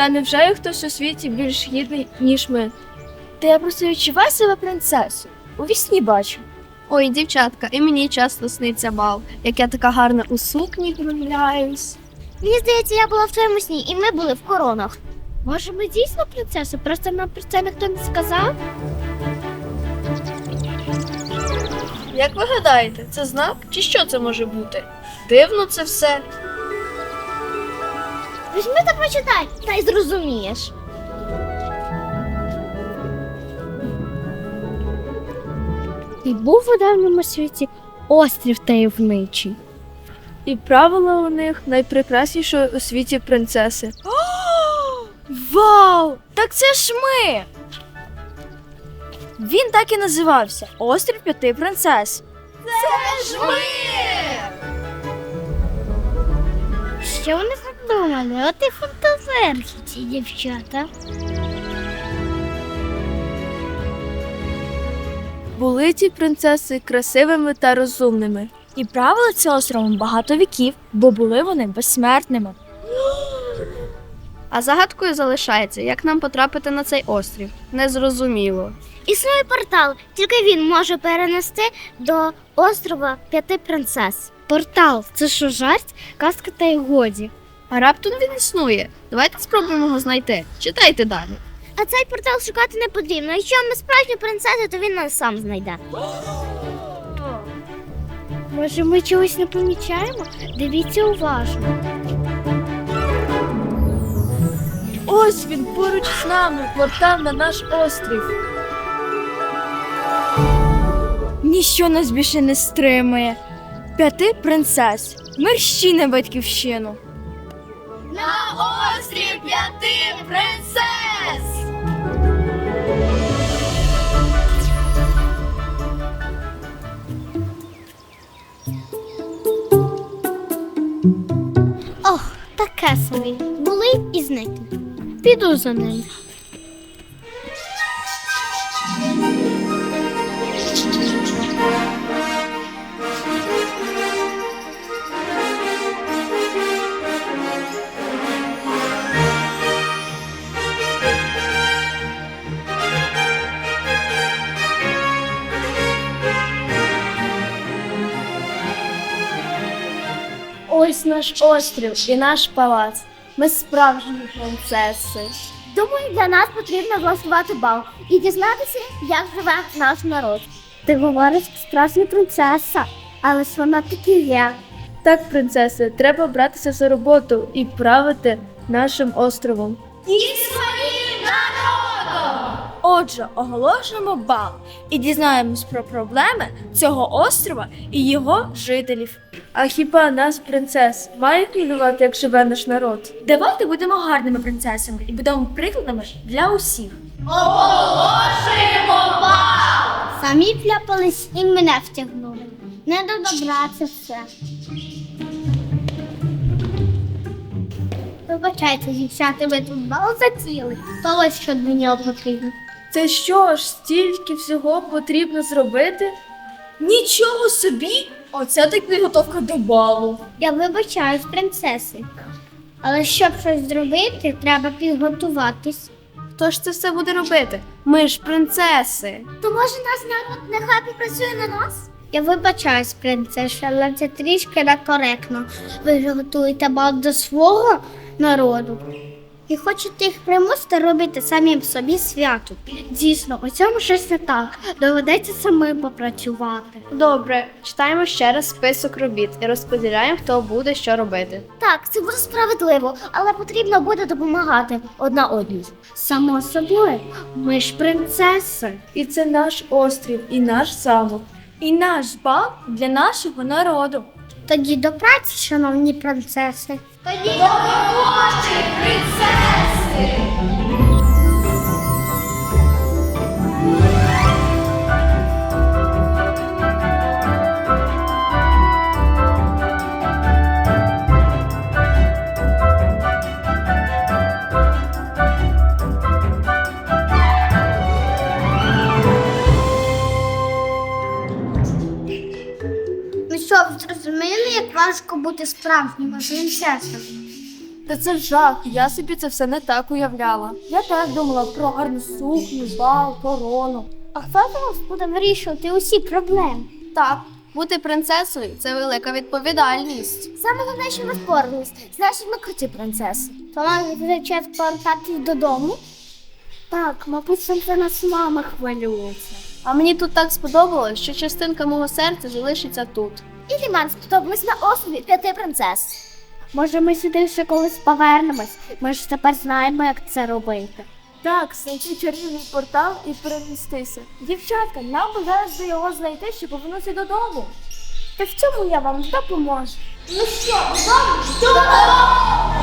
Та невже є хтось у світі більш гідний, ніж ми? Та я просто відчуваю себе принцесою. У вісні бачу. Ой, дівчатка, і мені часто сниться бал, як я така гарна у сукні гуляюсь. Мені здається, я була в твоєму сні, і ми були в коронах. Може, ми дійсно принцеси? Просто нам про це ніхто не сказав? Як ви гадаєте, це знак чи що це може бути? Дивно це все. Візьми та прочитай, та й зрозумієш. І був у давньому світі острів таємничий. І правила у них найпрекраснішої у світі принцеси. Вау! Так це ж ми! Він так і називався Острів п'яти принцес. Це Що вони задумали? От і фантазерки ці дівчата. Були ті принцеси красивими та розумними. І правили це островом багато віків, бо були вони безсмертними. А загадкою залишається, як нам потрапити на цей острів. Незрозуміло. Існує портал, тільки він може перенести до острова п'яти принцес. Портал це що жарт, казка та й годі. А раптом він існує. Давайте спробуємо його знайти. Читайте далі. А цей портал шукати не потрібно. Якщо ми справжні принцеси, то він нас сам знайде. Може, ми чогось не помічаємо? Дивіться уважно. Ось він поруч з нами, портал на наш острів. Ніщо нас більше не стримує. П'яти принцес. Мерщі на батьківщину. На острів п'яти принцес! Ох, таке собі. Були і зникли. Піду за ним. Ось наш острів і наш палац. Ми справжні принцеси. Думаю, для нас потрібно влаштувати бал і дізнатися, як живе наш народ. Ти говориш справжня принцеса, але ж вона таки є. Так, принцеси, треба братися за роботу і правити нашим островом. Отже, оголошуємо бал і дізнаємось про проблеми цього острова і його жителів. А хіба нас, принцес, має хвилювати, як живе наш народ? Давайте будемо гарними принцесами і будемо прикладами для усіх. Самі вляпались і мене втягнули. Не до добра це все. Вибачайте, дівчата, ви тут бал заціли. То ось що нього потрібно. Це що ж, стільки всього потрібно зробити? Нічого собі! Оце так підготовка до балу. Я вибачаюсь, принцеси. Але щоб щось зробити, треба підготуватись. Хто ж це все буде робити? Ми ж принцеси. То може наш народ нехай попрацює на нас? Я вибачаюсь, принцеса, але це трішки некоректно. Ви ж готуєте бал до свого народу. І хочете їх примусити робити самим собі свято. Дійсно, у цьому щось не так. Доведеться самим попрацювати. Добре, читаємо ще раз список робіт і розподіляємо, хто буде що робити. Так, це буде справедливо, але потрібно буде допомагати одна одній. Само собою, ми ж принцеси. І це наш острів, і наш замок. І наш бал для нашого народу. Тоді до праці, шановні принцеси. Тоді до ви зрозуміли, бути справжніми принцесами? Та це жах, я собі це все не так уявляла. Я теж думала про гарну сукню, бал, корону. А нас буде вирішувати усі проблеми? Так, бути принцесою це велика відповідальність. Саме головне, що ми впоралися. Значить, ми круті принцеси. То нам вже час повертатись додому? Так, мабуть, сам за нас мама хвилюється. А мені тут так сподобалось, що частинка мого серця залишиться тут. І Ліман на острові п'яти принцес. Може, ми сюди ще колись повернемось. Ми ж тепер знаємо, як це робити. Так, знайти чарівний портал і перемістися. Дівчатка, нам би зараз би його знайти, щоб повернутися додому. Та в цьому я вам допоможу. Ну що, додому? Додому!